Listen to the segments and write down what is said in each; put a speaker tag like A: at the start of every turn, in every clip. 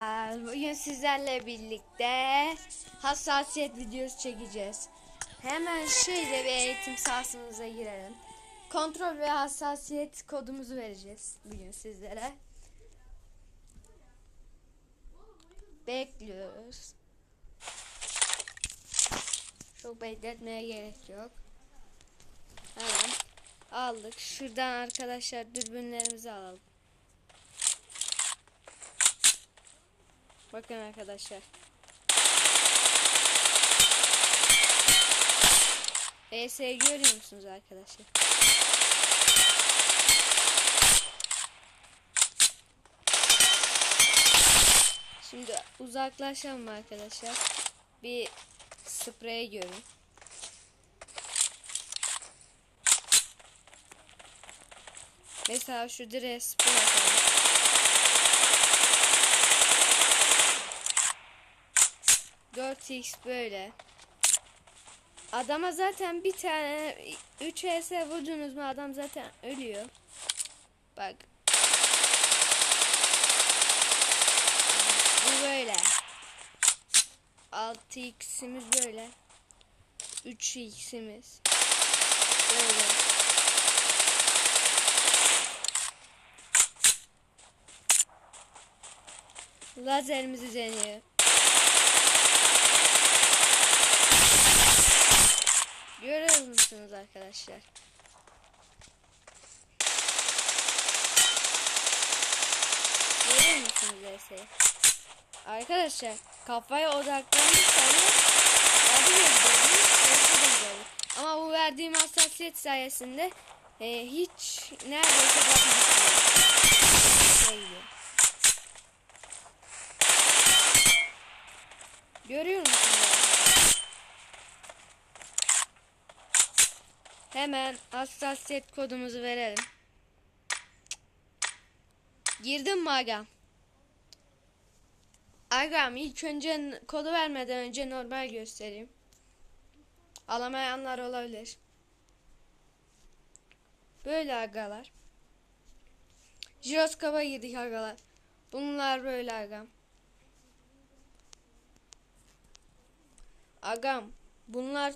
A: Bugün sizlerle birlikte hassasiyet videosu çekeceğiz. Hemen şöyle bir eğitim sahasımıza girelim. Kontrol ve hassasiyet kodumuzu vereceğiz bugün sizlere. Bekliyoruz. Çok bekletmeye gerek yok. Hemen aldık. Şuradan arkadaşlar dürbünlerimizi alalım. Bakın arkadaşlar. ES görüyor musunuz arkadaşlar? Şimdi uzaklaşalım arkadaşlar. Bir sprey görün. Mesela şu direğe sprey atalım. Dört x böyle. Adama zaten bir tane 3 HS vurdunuz mu adam zaten ölüyor. Bak. Bu böyle. 6x'imiz böyle. 3x'imiz. Böyle. Lazerimizi deniyor. Görüyor musunuz arkadaşlar? Görüyor musunuz Ese'yi? Arkadaşlar kafaya odaklanırsanız. Ama bu verdiğim hassasiyet sayesinde e, hiç neredeyse bakmıyor. Görüyor musunuz? Hemen hassasiyet kodumuzu verelim. Girdim mi agam? Agam ilk önce kodu vermeden önce normal göstereyim. Alamayanlar olabilir. Böyle agalar. Jiroskopa girdik agalar. Bunlar böyle agam. Agam. Bunlar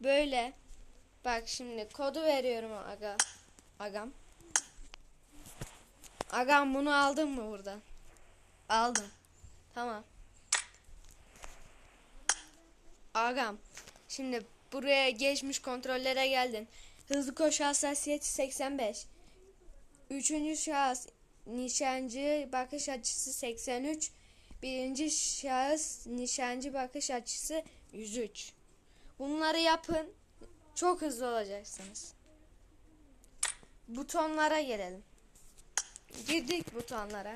A: böyle. Bak şimdi kodu veriyorum aga. Agam. Agam bunu aldın mı buradan? Aldım. Tamam. Agam. Şimdi buraya geçmiş kontrollere geldin. Hızlı koşu hassasiyeti 85. Üçüncü şahıs nişancı bakış açısı 83. Birinci şahıs nişancı bakış açısı 103. Bunları yapın. Çok hızlı olacaksınız. Butonlara gelelim. Girdik butonlara.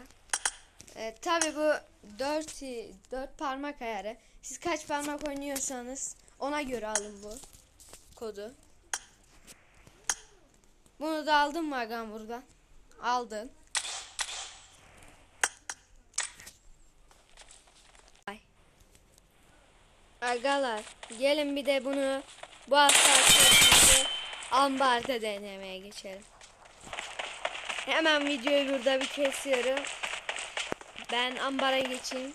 A: Ee, Tabi bu 4 4 parmak ayarı. Siz kaç parmak oynuyorsanız ona göre alın bu kodu. Bunu da aldın mı Agam buradan? Aldın. Ay. Agalar gelin bir de bunu bu hassasiyetimizi ambarda denemeye geçelim. Hemen videoyu burada bir kesiyorum. Ben ambara geçeyim.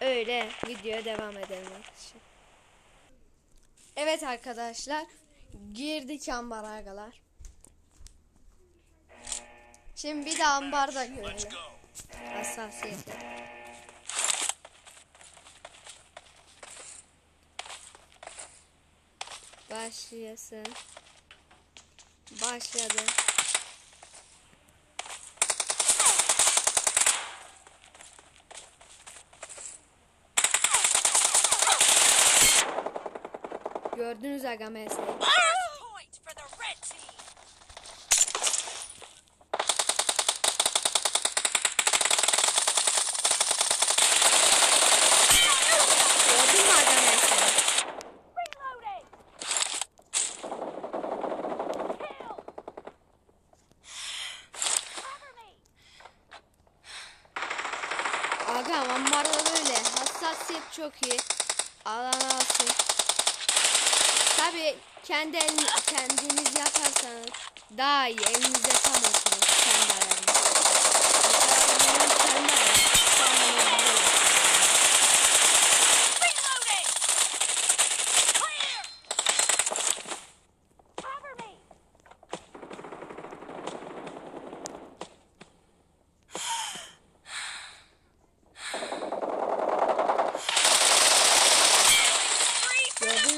A: Öyle videoya devam edelim arkadaşlar. Evet arkadaşlar. Girdik ambara agalar. Şimdi bir de ambarda görelim. Hassasiyeti. Başlayasın. Başladı. Gördünüz Agames'i.
B: First
A: Agam ambarda böyle. Hassasiyet çok iyi. Alan alsın. Tabi kendi elini, kendiniz yaparsanız daha iyi. Elinize tam oturur kendi benim kendi ayarım. Şu an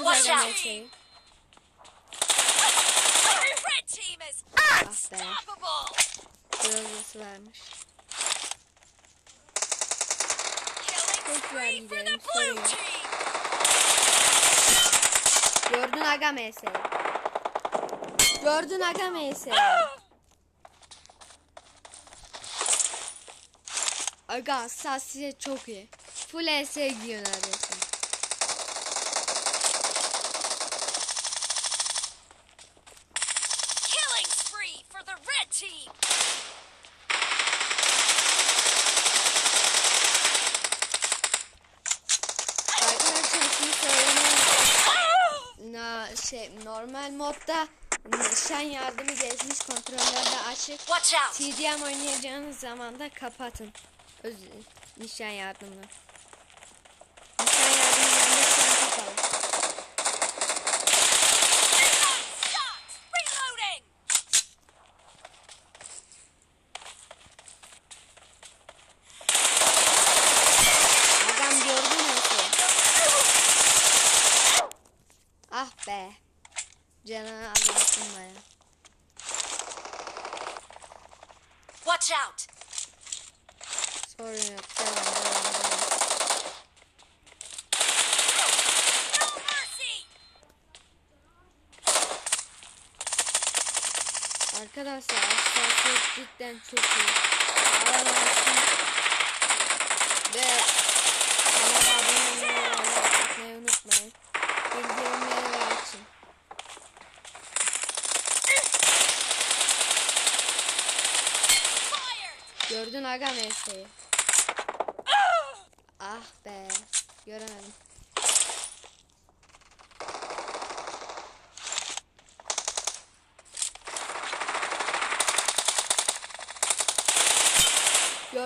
B: Watch
A: Aga
B: out.
A: mesleği.
B: Red team is
A: Ah be. Gözlüsü vermiş.
B: Blue
A: sorun yok.
B: team.
A: Gördün aga mesleği. Gördün aga mesleği. Aga hassasiyet çok iyi. Full ES gidiyor neredeyse. Şey, normal modda nişan yardımı geçmiş kontrollerde açık. TDM oynayacağınız zaman da kapatın. Öz, nişan yardımını. Nişan yardımı bende şu an kapalı.
B: Shot. Reloading.
A: Adam gördü mü şey? Ah be. Canını azalttım baya.
B: Watch out.
A: Sorun yok. Devam devam devam.
B: No mercy.
A: Arkadaşlar hassasiyet cidden çok iyi. Ağlamasın. Ve kanala abone olmayı like unutmayın. Bildirimleri açın. Gördün aga mesleği. Ah be. Göremedim.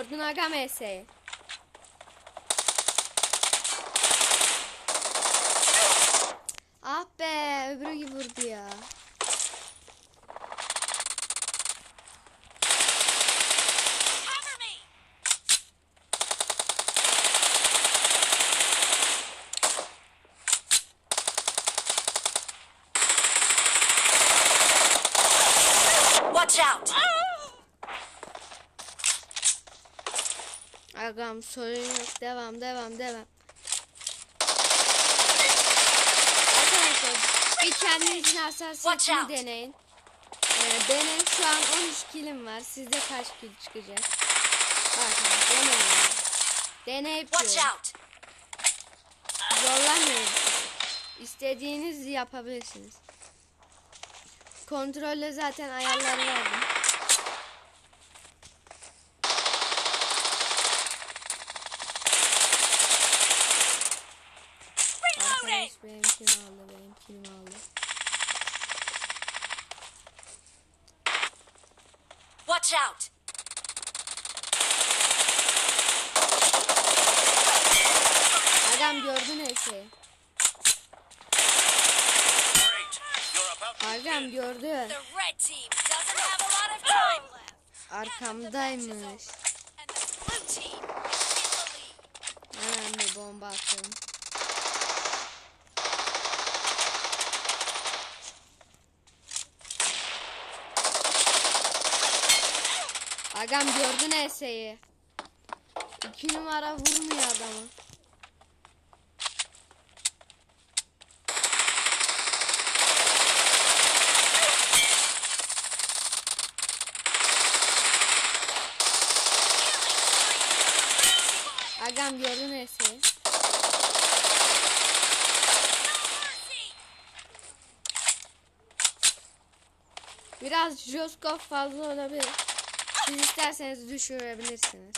A: Gördün aga mesleği. Ah be öbürü gibi vurdu ya.
B: Cover me. Watch out.
A: Agam sorun yok. Devam devam devam. Arkadaşlar bir kendinizin hassasiyetini deneyin. Ee, benim şu an 13 kilim var. Sizde kaç kil çıkacak? Bakın deneyin. Deneyip
B: out.
A: Zorlanmayın. İstediğinizi yapabilirsiniz. Kontrolle zaten ayarları verdim. Arkadaş benimkini aldı, benimkini aldı.
B: Watch out.
A: Adam gördü neyse.
C: Great. You're about to
A: Agam gördü. Arkamdaymış. Hemen bir bomba atıyorum. Agam gördü neyseyi. İki numara vurmuyor adamı. Agam gördü neyseyi.
B: Mercy.
A: Biraz joskop fazla olabilir. Siz isterseniz düşürebilirsiniz.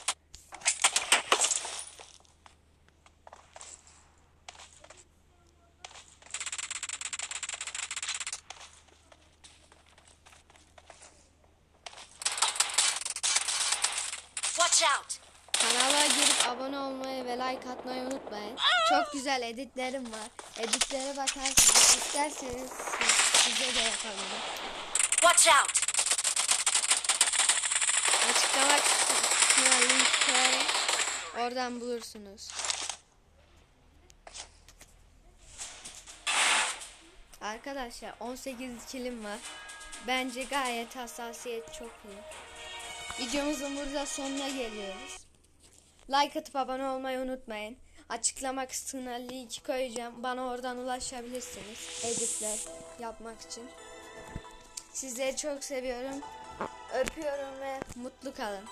B: Watch out.
A: Kanala girip abone olmayı ve like atmayı unutmayın. Çok güzel editlerim var. Editlere bakarsınız. İsterseniz siz- size de yapabilirim.
B: Watch out.
A: Açıklama kısmına link. Oradan bulursunuz. Arkadaşlar 18 kilim var. Bence gayet hassasiyet çok iyi. Videomuzun burada sonuna geliyoruz. Like atıp abone olmayı unutmayın. Açıklama kısmına link koyacağım. Bana oradan ulaşabilirsiniz. Editler yapmak için. Sizleri çok seviyorum. Öpüyorum ve mutlu kalın.